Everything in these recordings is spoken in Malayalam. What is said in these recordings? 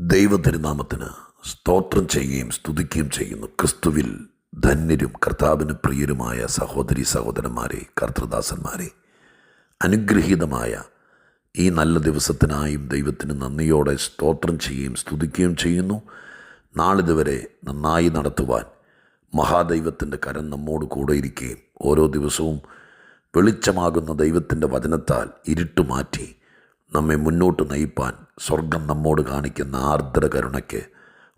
ദൈവതിരുനാമത്തിന് സ്തോത്രം ചെയ്യുകയും സ്തുതിക്കുകയും ചെയ്യുന്നു. ക്രിസ്തുവിൽ ധന്യരും കർത്താവിന് പ്രിയരുമായ സഹോദരി സഹോദരന്മാരെ കർത്തൃദാസന്മാരെ അനുഗ്രഹീതമായ ഈ നല്ല ദിവസത്തിനായും ദൈവത്തിന് നന്ദിയോടെ സ്തോത്രം ചെയ്യുകയും സ്തുതിക്കുകയും ചെയ്യുന്നു. നാളിതുവരെ നന്നായി നടത്തുവാൻ മഹാദൈവത്തിന്റെ കരം നമ്മോട് കൂടെ ഇരിക്കുകയും ഓരോ ദിവസവും വെളിച്ചമാകുന്ന ദൈവത്തിന്റെ വചനത്താൽ ഇരുട്ട് മാറ്റി നമ്മെ മുന്നോട്ട് നയിപ്പാൻ സ്വർഗം നമ്മോട് കാണിക്കുന്ന ആർദ്ര കരുണയ്ക്ക്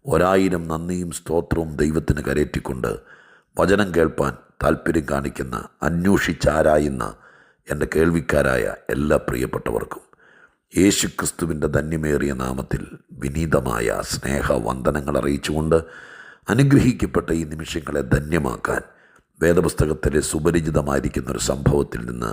ഒരായിരം നന്ദിയും സ്തോത്രവും ദൈവത്തിന് കരയറ്റിക്കൊണ്ട് വചനം കേൾപ്പാൻ താല്പര്യം കാണിക്കുന്ന അന്വേഷിച്ചാരായുന്ന എന്റെ കേൾവിക്കാരായ എല്ലാ പ്രിയപ്പെട്ടവർക്കും യേശുക്രിസ്തുവിന്റെ ധന്യമേറിയ നാമത്തിൽ വിനീതമായ സ്നേഹവന്ദനങ്ങൾ അറിയിച്ചുകൊണ്ട് അനുഗ്രഹിക്കപ്പെട്ട ഈ നിമിഷങ്ങളെ ധന്യമാക്കാൻ വേദപുസ്തകത്തിലെ സുപരിചിതമായിരിക്കുന്ന ഒരു സംഭവത്തിൽ നിന്ന്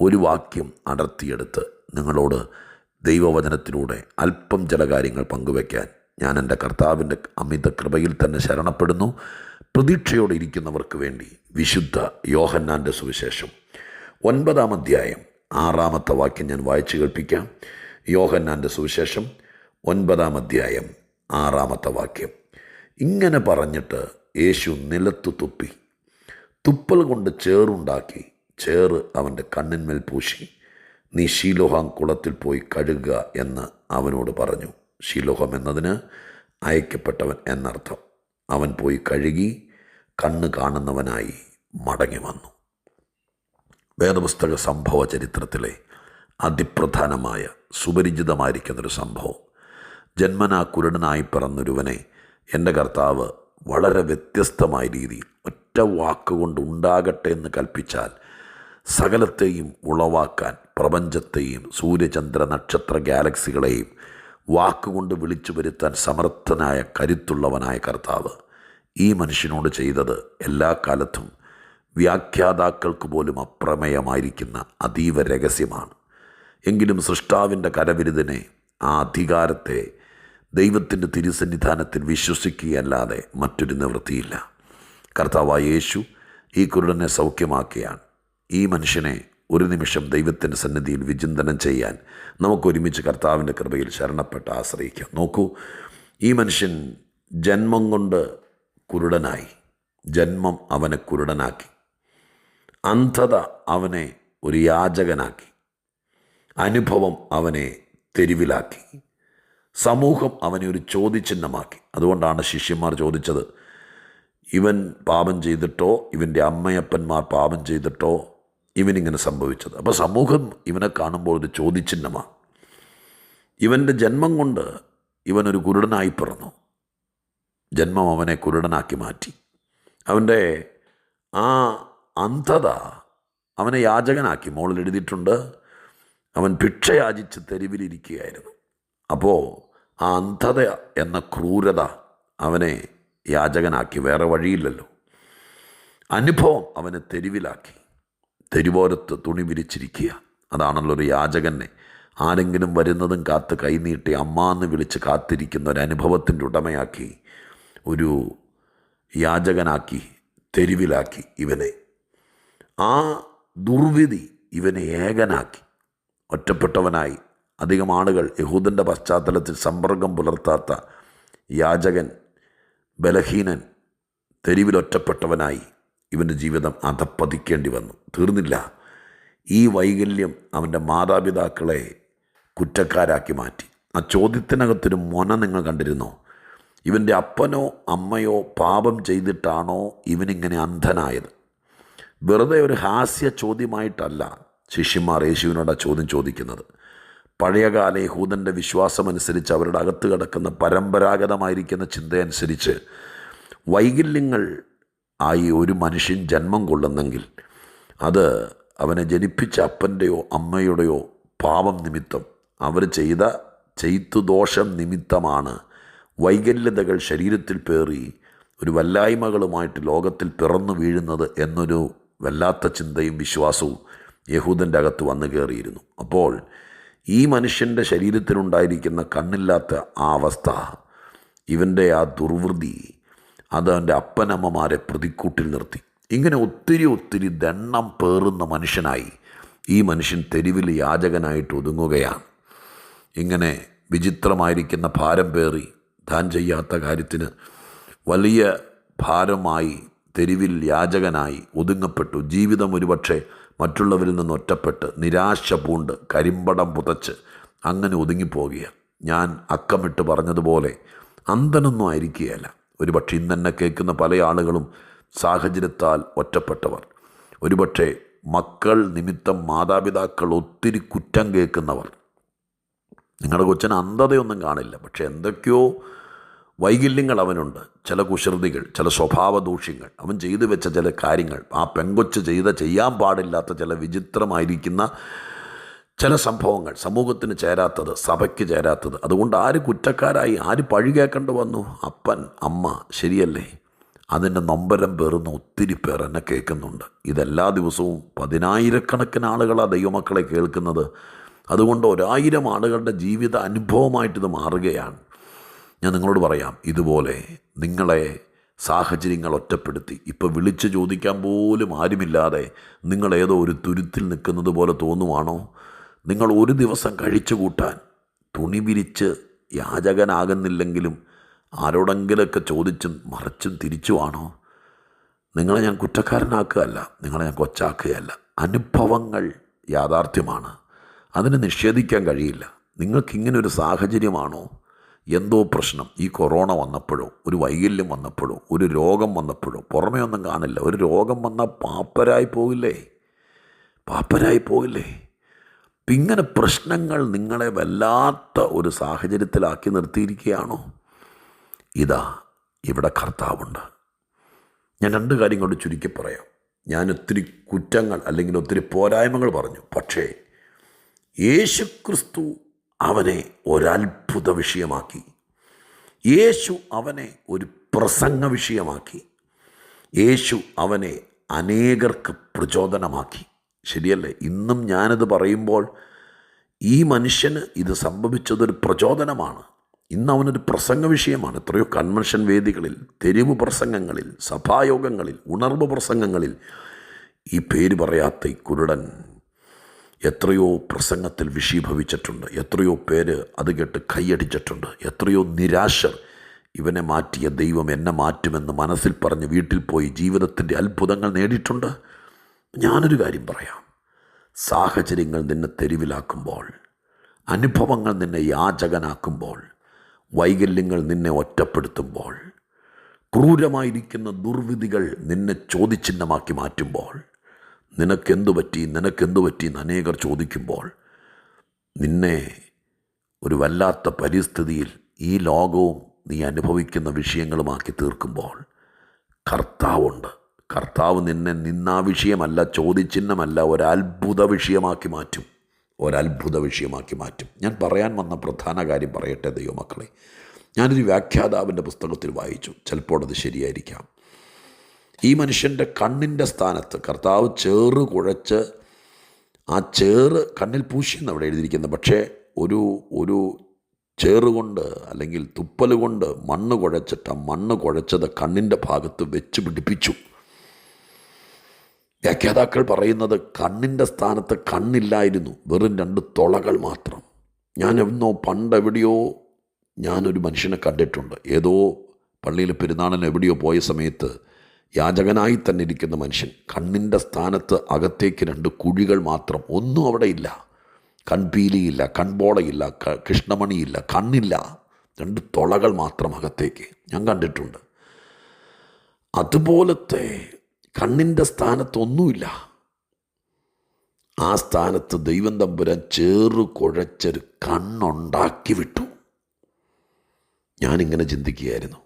ഒരു വാക്യം അടർത്തിയെടുത്ത് നിങ്ങളോട് ദൈവവചനത്തിലൂടെ അല്പം ചില കാര്യങ്ങൾ പങ്കുവയ്ക്കാൻ ഞാൻ എന്റെ കർത്താവിന്റെ അമിത കൃപയിൽ തന്നെ ശരണപ്പെടുന്നു. പ്രതീക്ഷയോടെ ഇരിക്കുന്നവർക്ക് വേണ്ടി വിശുദ്ധ യോഹന്നാന്റെ സുവിശേഷം. ഒൻപതാം അധ്യായം ആറാമത്തെ വാക്യം ഞാൻ വായിച്ചു കേൾപ്പിക്കാം. യോഹന്നാന്റെ സുവിശേഷം ഒൻപതാം അധ്യായം ആറാമത്തെ വാക്യം. ഇങ്ങനെ പറഞ്ഞിട്ട് യേശു നിലത്തു തുപ്പി. തുപ്പൽ കൊണ്ട് ചേറുണ്ടാക്കി. ചേറ് അവന്റെ കണ്ണിന്മേൽ പൂശി. നീ ഷീലോഹാം കുളത്തിൽ പോയി കഴുകുക എന്ന് അവനോട് പറഞ്ഞു. ഷീലോഹം എന്നതിന് അയക്കപ്പെട്ടവൻ എന്നർത്ഥം. അവൻ പോയി കഴുകി കണ്ണ് കാണുന്നവനായി മടങ്ങി വന്നു. വേദപുസ്തക സംഭവ ചരിത്രത്തിലെ അതിപ്രധാനമായ സുപരിചിതമായിരിക്കുന്നൊരു സംഭവം. ജന്മനാ കുരുടനായി പിറന്നൊരുവനെ എന്റെ കർത്താവ് വളരെ വ്യത്യസ്തമായ രീതിയിൽ ഒറ്റ വാക്കുകൊണ്ട് ഉണ്ടാകട്ടെ എന്ന് കൽപ്പിച്ചാൽ സകലത്തെയും ഉളവാക്കാൻ പ്രപഞ്ചത്തെയും സൂര്യചന്ദ്ര നക്ഷത്ര ഗാലക്സികളെയും വാക്കുകൊണ്ട് വിളിച്ചു വരുത്താൻ സമർത്ഥനായ കരുത്തുള്ളവനായ കർത്താവ്. ഈ മനുഷ്യനോട് ചെയ്തത് എല്ലാ കാലത്തും വ്യാഖ്യാതാക്കൾക്ക് പോലും അപ്രമേയമായിരിക്കുന്ന അതീവ രഹസ്യമാണ്. എങ്കിലും സൃഷ്ടാവിന്റെ കരവിരുതിനെ ആ അധികാരത്തെ ദൈവത്തിന്റെ തിരുസന്നിധാനത്തിൽ വിശ്വസിക്കുകയല്ലാതെ മറ്റൊരു നിവൃത്തിയില്ല. കർത്താവായ യേശു ഈ കുരുടനെ സൗഖ്യമാക്കിയാണ്. ഈ മനുഷ്യനെ ഒരു നിമിഷം ദൈവത്തിന്റെ സന്നിധിയിൽ വിചിന്തനം ചെയ്യാൻ നമുക്കൊരുമിച്ച് കർത്താവിന്റെ കൃപയിൽ ശരണപ്പെട്ട് ആശ്രയിക്കാം. നോക്കൂ ഈ മനുഷ്യൻ ജന്മം കൊണ്ട് കുരുടനായി. ജന്മം അവനെ കുരുടനാക്കി. അന്ധത അവനെ ഒരു യാചകനാക്കി. അനുഭവം അവനെ തെരുവിലാക്കി. സമൂഹം അവനെ ഒരു ചോദ്യചിഹ്നമാക്കി. അതുകൊണ്ടാണ് ശിഷ്യന്മാർ ചോദിച്ചത് ഇവൻ പാപം ചെയ്തിട്ടോ? ഇവന്റെ അമ്മയപ്പന്മാർ പാപം ചെയ്തിട്ടോ? ഇവനിങ്ങനെ സംഭവിച്ചത്. അപ്പോൾ സമൂഹം ഇവനെ കാണുമ്പോൾ ഒരു ചോദ്യചിഹ്നമാണ് ഇവന്റെ ജന്മം കൊണ്ട് ഇവനൊരു കുരുടനായി പിറന്നു. ജന്മം അവനെ കുരുടനാക്കി മാറ്റി. അവന്റെ ആ അന്ധത അവനെ യാചകനാക്കി മോളിൽ എഴുതിയിട്ടുണ്ട്. അവൻ ഭിക്ഷ യാചിച്ച് തെരുവിലിരിക്കുകയായിരുന്നു. അപ്പോൾ ആ അന്ധത എന്ന ക്രൂരത അവനെ യാചകനാക്കി വേറെ വഴിയില്ലല്ലോ. അനുഭവം അവനെ തെരുവിലാക്കി. തെരുവോരത്ത് തുണി വിരിച്ചിരിക്കുക. അതാണല്ലോ ഒരു യാചകനെ. ആരെങ്കിലും വരുന്നതും കാത്ത് കൈനീട്ടി അമ്മ എന്ന് വിളിച്ച് കാത്തിരിക്കുന്ന ഒരു അനുഭവത്തിന്റെ ഉടമയാക്കി ഒരു യാചകനാക്കി തെരുവിലാക്കി ഇവനെ. ആ ദുർവിധി ഇവനെ ഏകനാക്കി. ഒറ്റപ്പെട്ടവനായി. അധികം ആളുകൾ യഹൂദന്റെ പശ്ചാത്തലത്തിൽ സമ്പർക്കം പുലർത്താത്ത യാചകൻ ബലഹീനൻ തെരുവിലൊറ്റപ്പെട്ടവനായി ഇവന്റെ ജീവിതം അധപ്പതിക്കേണ്ടി വന്നു. തീർന്നില്ല. ഈ വൈകല്യം അവന്റെ മാതാപിതാക്കളെ കുറ്റക്കാരാക്കി മാറ്റി. ആ ചോദ്യത്തിനകത്തൊരു മൊന നിങ്ങൾ കണ്ടിരുന്നോ? ഇവന്റെ അപ്പനോ അമ്മയോ പാപം ചെയ്തിട്ടാണോ ഇവനിങ്ങനെ അന്ധനായത്? വെറുതെ ഒരു ഹാസ്യ ചോദ്യമായിട്ടല്ല ശിഷ്യന്മാർ യേശുവിനോട് ആ ചോദ്യം ചോദിക്കുന്നത്. പഴയകാല യഹൂദന്റെ വിശ്വാസമനുസരിച്ച് അവരുടെ അകത്ത് കിടക്കുന്ന പരമ്പരാഗതമായിരിക്കുന്ന ചിന്തയനുസരിച്ച് വൈകല്യങ്ങൾ ആയി ഒരു മനുഷ്യൻ ജന്മം കൊള്ളുന്നെങ്കിൽ അത് അവനെ ജനിപ്പിച്ച അപ്പന്റെയോ അമ്മയുടെയോ പാപം നിമിത്തം. അവർ ചെയ്ത ചെയ്ത്തുദോഷം നിമിത്തമാണ് വൈകല്യതകൾ ശരീരത്തിൽ പേറി ഒരു വല്ലായ്മകളുമായിട്ട് ലോകത്തിൽ പിറന്നു വീഴുന്നത് എന്നൊരു വല്ലാത്ത ചിന്തയും വിശ്വാസവും യഹൂദന്റെ അകത്ത് വന്നു കയറിയിരുന്നു. അപ്പോൾ ഈ മനുഷ്യന്റെ ശരീരത്തിലുണ്ടായിരിക്കുന്ന കണ്ണില്ലാത്ത ആ അവസ്ഥ ഇവന്റെ ആ ദുർവൃതി അത് അവന്റെ അപ്പനമ്മമാരെ പ്രതിക്കൂട്ടിൽ നിർത്തി. ഇങ്ങനെ ഒത്തിരി ഒത്തിരി ദണ്ണം പേറുന്ന മനുഷ്യനായി ഈ മനുഷ്യൻ തെരുവിൽ യാചകനായിട്ട് ഒതുങ്ങുകയാണ്. ഇങ്ങനെ വിചിത്രമായിരിക്കുന്ന ഭാരം പേറി താൻ ചെയ്യാത്ത കാര്യത്തിന് വലിയ ഭാരമായി തെരുവിൽ യാചകനായി ഒതുങ്ങപ്പെട്ടു. ജീവിതം ഒരുപക്ഷെ മറ്റുള്ളവരിൽ നിന്ന് ഒറ്റപ്പെട്ട് നിരാശ പൂണ്ട് കരിമ്പടം പുതച്ച് അങ്ങനെ ഒതുങ്ങിപ്പോകുക ഞാൻ അക്കമിട്ട് പറഞ്ഞതുപോലെ അന്തനൊന്നും ആയിരിക്കുകയല്ല. ഒരുപക്ഷെ ഇന്നെന്നെ കേൾക്കുന്ന പല ആളുകളും സാഹചര്യത്താൽ ഒറ്റപ്പെട്ടവർ. ഒരുപക്ഷെ മക്കൾ നിമിത്തം മാതാപിതാക്കൾ ഒത്തിരി കുറ്റം കേൾക്കുന്നവർ. നിങ്ങളുടെ കൊച്ചൻ അന്ധതയൊന്നും കാണില്ല. പക്ഷേ എന്തൊക്കെയോ വൈകല്യങ്ങൾ അവനുണ്ട്. ചില കുസൃതികൾ ചില സ്വഭാവ ദൂഷ്യങ്ങൾ അവൻ ചെയ്തു വെച്ച ചില കാര്യങ്ങൾ ആ പെങ്കൊച്ച് ചെയ്ത ചെയ്യാൻ പാടില്ലാത്ത ചില വിചിത്രമായിരിക്കുന്ന ചില സംഭവങ്ങൾ സമൂഹത്തിന് ചേരാത്തത് സഭയ്ക്ക് ചേരാത്തത്. അതുകൊണ്ട് ആര് കുറ്റക്കാരായി ആര് പഴി കേൾക്കേണ്ടി വന്നു? അപ്പൻ അമ്മ ശരിയല്ലേ? അതിന്റെ നൊമ്പരം പേറുന്ന ഒത്തിരി പേർ എന്നെ കേൾക്കുന്നുണ്ട്. ഇതെല്ലാ ദിവസവും പതിനായിരക്കണക്കിന് ആളുകളാണ് ദൈവമക്കളെ കേൾക്കുന്നത്. അതുകൊണ്ട് ഒരായിരം ആളുകളുടെ ജീവിത അനുഭവമായിട്ട് ഇത് മാറുകയാണ്. ഞാൻ നിങ്ങളോട് പറയാം ഇതുപോലെ നിങ്ങളെ സാഹചര്യങ്ങൾ ഒറ്റപ്പെടുത്തി. ഇപ്പോൾ വിളിച്ച് ചോദിക്കാൻ പോലും ആരുമില്ലാതെ നിങ്ങൾ ഒരു തുരുത്തിൽ നിൽക്കുന്നത് പോലെ തോന്നുവാണോ? നിങ്ങൾ ഒരു ദിവസം കഴിച്ചു കൂട്ടാൻ തുണി വിരിച്ച് യാചകനാകുന്നില്ലെങ്കിലും ആരോടെങ്കിലൊക്കെ ചോദിച്ചും മറിച്ചും തിരിച്ചുവാണോ? നിങ്ങളെ ഞാൻ കുറ്റക്കാരനാക്കുകയല്ല നിങ്ങളെ ഞാൻ കൊച്ചാക്കുകയല്ല. അനുഭവങ്ങൾ യാഥാർത്ഥ്യമാണ്. അതിനെ നിഷേധിക്കാൻ കഴിയില്ല. നിങ്ങൾക്കിങ്ങനൊരു സാഹചര്യമാണോ? എന്തോ പ്രശ്നം. ഈ കൊറോണ വന്നപ്പോഴോ ഒരു വൈകല്യം വന്നപ്പോഴോ ഒരു രോഗം വന്നപ്പോഴോ പുറമേ ഒന്നും കാണില്ല. ഒരു രോഗം വന്നാൽ പാപ്പരായി പോകില്ലേ പാപ്പരായി പോകില്ലേ ഇങ്ങനെ പ്രശ്നങ്ങൾ നിങ്ങളെ വല്ലാത്ത ഒരു സാഹചര്യത്തിലാക്കി നിർത്തിയിരിക്കുകയാണോ? ഇതാ ഇവിടെ കർത്താവുണ്ട്. ഞാൻ രണ്ട് കാര്യം കൊണ്ട് ചുരുക്കി പറയാം. ഞാൻ ഒത്തിരി കുറ്റങ്ങൾ അല്ലെങ്കിൽ ഒത്തിരി പോരായ്മകൾ പറഞ്ഞു. പക്ഷേ യേശു ക്രിസ്തു അവനെ ഒരത്ഭുത വിഷയമാക്കി. യേശു അവനെ ഒരു പ്രസംഗ വിഷയമാക്കി. യേശു അവനെ അനേകർക്ക് പ്രചോദനമാക്കി. ശരിയല്ലേ? ഇന്നും ഞാനത് പറയുമ്പോൾ ഈ മനുഷ്യന് ഇത് സംഭവിച്ചതൊരു പ്രചോദനമാണ്. ഇന്ന് അവനൊരു പ്രസംഗ വിഷയമാണ്. എത്രയോ കൺവെൻഷൻ വേദികളിൽ തെരുവ് പ്രസംഗങ്ങളിൽ സഭായോഗങ്ങളിൽ ഉണർവ് പ്രസംഗങ്ങളിൽ ഈ പേര് പറയാത്ത ഈ കുരുടൻ എത്രയോ പ്രസംഗത്തിൽ വിഷീഭവിച്ചിട്ടുണ്ട്. എത്രയോ പേര് അത് കേട്ട് കൈയടിച്ചിട്ടുണ്ട്. എത്രയോ നിരാശർ ഇവനെ മാറ്റിയ ദൈവം എന്നെ മാറ്റുമെന്ന് മനസ്സിൽ പറഞ്ഞ് വീട്ടിൽ പോയി ജീവിതത്തിന്റെ അത്ഭുതങ്ങൾ നേടിയിട്ടുണ്ട്. ഞാനൊരു കാര്യം പറയാം. സാഹചര്യങ്ങൾ നിന്നെ തെരുവിലാക്കുമ്പോൾ അനുഭവങ്ങൾ നിന്നെ യാചകനാക്കുമ്പോൾ വൈകല്യങ്ങൾ നിന്നെ ഒറ്റപ്പെടുത്തുമ്പോൾ ക്രൂരമായിരിക്കുന്ന ദുർവിധികൾ നിന്നെ ചോദ്യചിഹ്നമാക്കി മാറ്റുമ്പോൾ നിനക്കെന്തു പറ്റി നിനക്കെന്തു പറ്റി എന്ന് അനേകർ ചോദിക്കുമ്പോൾ നിന്നെ ഒരു വല്ലാത്ത പരിസ്ഥിതിയിൽ ഈ ലോകവും നീ അനുഭവിക്കുന്ന വിഷയങ്ങളുമാക്കി തീർക്കുമ്പോൾ കർത്താവുണ്ട്. കർത്താവ് നിന്നെ നിന്നാ വിഷയമല്ല ചോദ്യചിഹ്നമല്ല ഒരത്ഭുത വിഷയമാക്കി മാറ്റും. ഒരത്ഭുത വിഷയമാക്കി മാറ്റും. ഞാൻ പറയാൻ വന്ന പ്രധാന കാര്യം പറയട്ടെ ദൈവമക്കളെ. ഞാനൊരു വ്യാഖ്യാതാവിന്റെ പുസ്തകത്തിൽ വായിച്ചു. ചിലപ്പോൾ അത് ശരിയായിരിക്കാം. ഈ മനുഷ്യന്റെ കണ്ണിന്റെ സ്ഥാനത്ത് കർത്താവ് ചേറ് കുഴച്ച് ആ ചേറ് കണ്ണിൽ പൂശിയെന്ന് അവിടെ എഴുതിയിരിക്കുന്നത് പക്ഷേ ഒരു ഒരു ചേറുകൊണ്ട് അല്ലെങ്കിൽ തുപ്പൽ കൊണ്ട് മണ്ണ് കുഴച്ചിട്ട് മണ്ണ് കുഴച്ചത് കണ്ണിന്റെ ഭാഗത്ത് വെച്ച് പിടിപ്പിച്ചു. വ്യാഖ്യാതാക്കൾ പറയുന്നത് കണ്ണിന്റെ സ്ഥാനത്ത് കണ്ണില്ലായിരുന്നു വെറും രണ്ട് തുളകൾ മാത്രം. ഞാൻ എന്നോ പണ്ടെവിടെയോ ഞാനൊരു മനുഷ്യനെ കണ്ടിട്ടുണ്ട്. ഏതോ പള്ളിയിൽ പെരുന്നാളിന് എവിടെയോ പോയ സമയത്ത് യാചകനായി തന്നെ ഇരിക്കുന്ന മനുഷ്യൻ കണ്ണിന്റെ സ്ഥാനത്ത് അകത്തേക്ക് രണ്ട് കുഴികൾ മാത്രം ഒന്നും അവിടെ ഇല്ല. കൺപീലിയില്ല കൺബോളയില്ല കൃഷ്ണമണിയില്ല കണ്ണില്ല. രണ്ട് തുളകൾ മാത്രം അകത്തേക്ക് ഞാൻ കണ്ടിട്ടുണ്ട്. അതുപോലത്തെ കണ്ണിന്റെ സ്ഥാനത്തൊന്നുമില്ല. ആ സ്ഥാനത്ത് ദൈവം തമ്പുരാൻ ചേറു കുഴച്ചൊരു കണ്ണുണ്ടാക്കി വിട്ടു. ഞാനിങ്ങനെ ചിന്തിക്കുകയായിരുന്നു.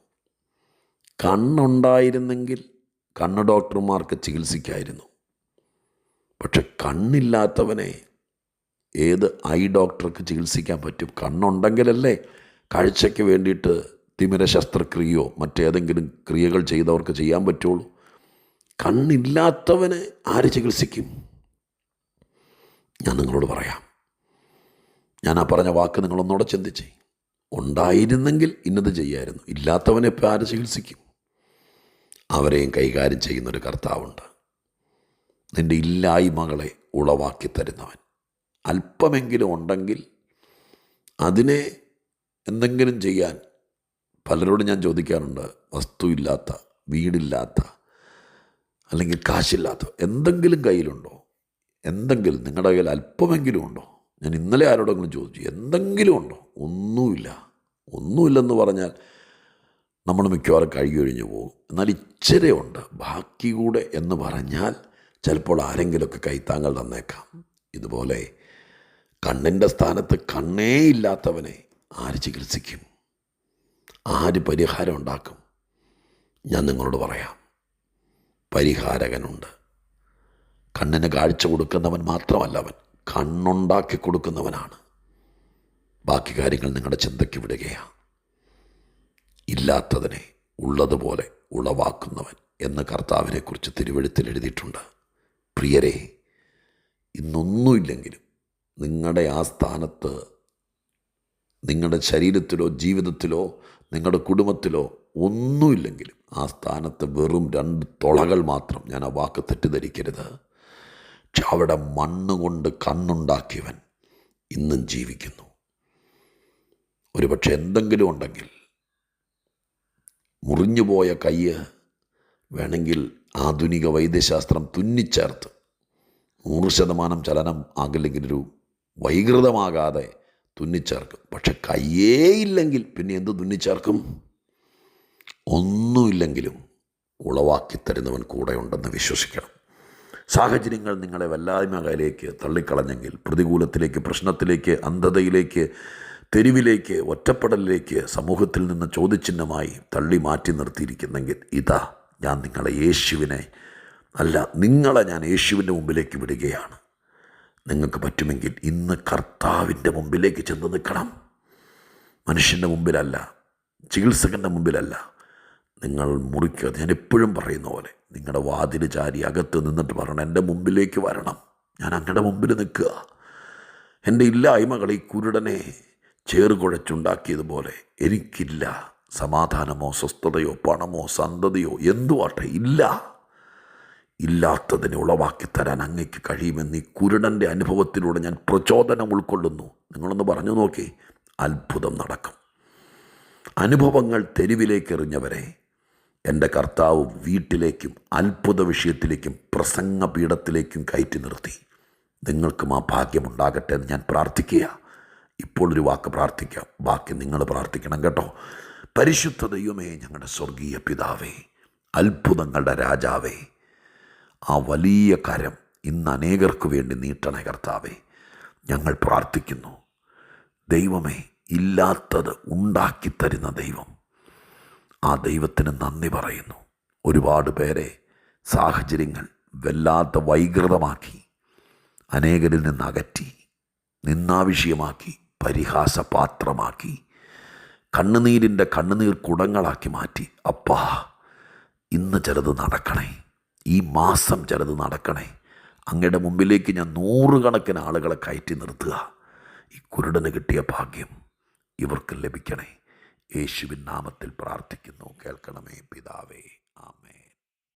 കണ്ണുണ്ടായിരുന്നെങ്കിൽ കണ്ണ് ഡോക്ടർമാർക്ക് ചികിത്സിക്കായിരുന്നു. പക്ഷെ കണ്ണില്ലാത്തവനെ ഏത് ഐ ഡോക്ടർക്ക് ചികിത്സിക്കാൻ പറ്റും? കണ്ണുണ്ടെങ്കിലല്ലേ കാഴ്ചയ്ക്ക് വേണ്ടിയിട്ട് തിമിര ശസ്ത്രക്രിയയോ മറ്റേതെങ്കിലും ക്രിയകൾ ചെയ്തവർക്ക് ചെയ്യാൻ പറ്റുള്ളൂ. കണ്ണില്ലാത്തവന് ആര് ചികിത്സിക്കും? ഞാൻ നിങ്ങളോട് പറയാം. ഞാൻ ആ പറഞ്ഞ വാക്ക് നിങ്ങളൊന്നുകൂടെ ചിന്തിച്ചേ. ഉണ്ടായിരുന്നെങ്കിൽ ഇന്നത് ചെയ്യായിരുന്നു. ഇല്ലാത്തവനെ ഇപ്പോൾ ആര് ചികിത്സിക്കും? അവരെയും കൈകാര്യം ചെയ്യുന്നൊരു കർത്താവുണ്ട്. നിന്റെ ഇല്ലായ്മകളെ ഉളവാക്കി തരുന്നവൻ. അല്പമെങ്കിലും ഉണ്ടെങ്കിൽ അതിനെ എന്തെങ്കിലും ചെയ്യാൻ പലരോടും ഞാൻ ചോദിക്കാറുണ്ട്. വസ്തുവില്ലാത്ത വീടില്ലാത്ത അല്ലെങ്കിൽ കാശില്ലാത്ത എന്തെങ്കിലും കയ്യിലുണ്ടോ? എന്തെങ്കിലും നിങ്ങളുടെ കയ്യിൽ അല്പമെങ്കിലും ഉണ്ടോ? ഞാൻ ഇന്നലെ ആരോടെങ്കിലും ചോദിച്ചു എന്തെങ്കിലും ഉണ്ടോ? ഒന്നുമില്ല. ഒന്നുമില്ലെന്ന് പറഞ്ഞാൽ നമ്മൾ മിക്കവാറും കഴുകി ഒഴിഞ്ഞു പോകും. എന്നാൽ ഇച്ചിരി ഉണ്ട്. ബാക്കി കൂടെ എന്ന് പറഞ്ഞാൽ ചിലപ്പോൾ ആരെങ്കിലുമൊക്കെ കൈത്താങ്കൾ തന്നേക്കാം. ഇതുപോലെ കണ്ണിന്റെ സ്ഥാനത്ത് കണ്ണേ ഇല്ലാത്തവനെ ആര് ചികിത്സിക്കും? ആര് പരിഹാരം ഉണ്ടാക്കും? ഞാൻ നിങ്ങളോട് പറയാം. പരിഹാരകനുണ്ട്. കണ്ണിന് കാഴ്ച കൊടുക്കുന്നവൻ മാത്രമല്ല അവൻ. കണ്ണുണ്ടാക്കി കൊടുക്കുന്നവനാണ്. ബാക്കി കാര്യങ്ങൾ നിങ്ങളുടെ ചിന്തയ്ക്ക് വിടുകയാണ്. ഇല്ലാത്തതിനെ ഉള്ളതുപോലെ ഉളവാക്കുന്നവൻ എന്ന് കർത്താവിനെക്കുറിച്ച് തിരുവഴുത്തിൽ എഴുതിയിട്ടുണ്ട്. പ്രിയരെ ഇന്നൊന്നുമില്ലെങ്കിലും നിങ്ങളുടെ ആ സ്ഥാനത്ത് നിങ്ങളുടെ ശരീരത്തിലോ ജീവിതത്തിലോ നിങ്ങളുടെ കുടുംബത്തിലോ ഒന്നുമില്ലെങ്കിലും ആ സ്ഥാനത്ത് വെറും രണ്ട് തുളകൾ മാത്രം ഞാൻ ആ വാക്ക് തെറ്റിദ്ധരിക്കരുത്. പക്ഷെ അവിടെ മണ്ണുകൊണ്ട് കണ്ണുണ്ടാക്കിയവൻ ഇന്നും ജീവിക്കുന്നു. ഒരുപക്ഷെ എന്തെങ്കിലും ഉണ്ടെങ്കിൽ മുറിഞ്ഞുപോയ കയ്യ് വേണമെങ്കിൽ ആധുനിക വൈദ്യശാസ്ത്രം തുന്നിച്ചേർത്ത് നൂറ് ശതമാനം ചലനം ആകില്ലെങ്കിൽ ഒരു വൈകൃതമാകാതെ തുന്നിച്ചേർക്കും. പക്ഷെ കയ്യേ ഇല്ലെങ്കിൽ പിന്നെ എന്ത് തുന്നിച്ചേർക്കും? ഒന്നുമില്ലെങ്കിലും ഉളവാക്കി തരുന്നവൻ കൂടെ ഉണ്ടെന്ന് വിശ്വസിക്കണം. സാഹചര്യങ്ങൾ നിങ്ങളെ വല്ലായ്മകയിലേക്ക് തള്ളിക്കളഞ്ഞെങ്കിൽ പ്രതികൂലത്തിലേക്ക് പ്രശ്നത്തിലേക്ക് അന്ധതയിലേക്ക് തെരുവിലേക്ക് ഒറ്റപ്പെടലിലേക്ക് സമൂഹത്തിൽ നിന്ന് ചോദ്യചിഹ്നമായി തള്ളി മാറ്റി നിർത്തിയിരിക്കുന്നെങ്കിൽ ഇതാ ഞാൻ നിങ്ങളെ യേശുവിനെ അല്ല നിങ്ങളെ ഞാൻ യേശുവിന്റെ മുമ്പിലേക്ക് വിടുകയാണ്. നിങ്ങൾക്ക് പറ്റുമെങ്കിൽ ഇന്ന് കർത്താവിന്റെ മുമ്പിലേക്ക് ചെന്ന് നിൽക്കണം. മനുഷ്യന്റെ മുമ്പിലല്ല ചികിത്സകന്റെ മുമ്പിലല്ല നിങ്ങൾ മുറിക്കുക ഞാൻ എപ്പോഴും പറയുന്ന പോലെ നിങ്ങളുടെ വാതിൽ ചാരി അകത്ത് നിന്നിട്ട് പറയണം എന്റെ മുമ്പിലേക്ക് വരണം. ഞാൻ അങ്ങയുടെ മുമ്പിൽ നിൽക്കുക. എന്റെ ഇല്ലായ്മകൾ ഈ കുരുടനെ ചേറുകുഴച്ചുണ്ടാക്കിയതുപോലെ എനിക്കില്ല. സമാധാനമോ സ്വസ്ഥതയോ പണമോ സന്തതിയോ എന്തുവാട്ടെ ഇല്ല. ഇല്ലാത്തതിനെ ഉളവാക്കി തരാൻ അങ്ങയ്ക്ക് കഴിയുമെന്ന് ഈ കുരുടന്റെ അനുഭവത്തിലൂടെ ഞാൻ പ്രചോദനം ഉൾക്കൊള്ളുന്നു. നിങ്ങളൊന്ന് പറഞ്ഞു നോക്കി. അത്ഭുതം നടക്കും. അനുഭവങ്ങൾ തെരുവിലേക്ക് എറിഞ്ഞവരെ എന്റെ കർത്താവ് വീട്ടിലേക്കും അത്ഭുത വിഷയത്തിലേക്കും പ്രസംഗ പീഠത്തിലേക്കും കയറ്റി നിർത്തി. നിങ്ങൾക്കും ആ ഭാഗ്യമുണ്ടാകട്ടെ എന്ന് ഞാൻ പ്രാർത്ഥിക്കുക ഇപ്പോൾ ഒരു വാക്ക് പ്രാർത്ഥിക്കാം. ബാക്കി നിങ്ങൾ പ്രാർത്ഥിക്കണം കേട്ടോ. പരിശുദ്ധ ദൈവമേ ഞങ്ങളുടെ സ്വർഗീയ പിതാവേ അത്ഭുതങ്ങളുടെ രാജാവേ ആ വലിയ കരം ഇന്ന് അനേകർക്ക് വേണ്ടി നീട്ടണ കർത്താവേ. ഞങ്ങൾ പ്രാർത്ഥിക്കുന്നു. ദൈവമേ ഇല്ലാത്തത് ഉണ്ടാക്കി തരുന്ന ദൈവം. ആ ദൈവത്തിന് നന്ദി പറയുന്നു. ഒരുപാട് പേരെ സാഹചര്യങ്ങൾ വല്ലാത്ത വൈകൃതമാക്കി അനേകരിൽ നിന്ന് അകറ്റി നിന്നാവിഷയമാക്കി പരിഹാസപാത്രമാക്കി കണ്ണുനീരിന്റെ കണ്ണുനീർ കുടങ്ങളാക്കി മാറ്റി. അപ്പാ ഇന്ന് ചിലത് നടക്കണേ. ഈ മാസം ചിലത് നടക്കണേ. അങ്ങയുടെ മുമ്പിലേക്ക് ഞാൻ നൂറുകണക്കിന് ആളുകളെ കയറ്റി നിർത്തുക. ഈ കുരുടന് കിട്ടിയ ഭാഗ്യം ഇവർക്ക് ലഭിക്കണേ. യേശുവിൻ നാമത്തിൽ പ്രാർത്ഥിക്കുന്നു. കേൾക്കണമേ പിതാവേ.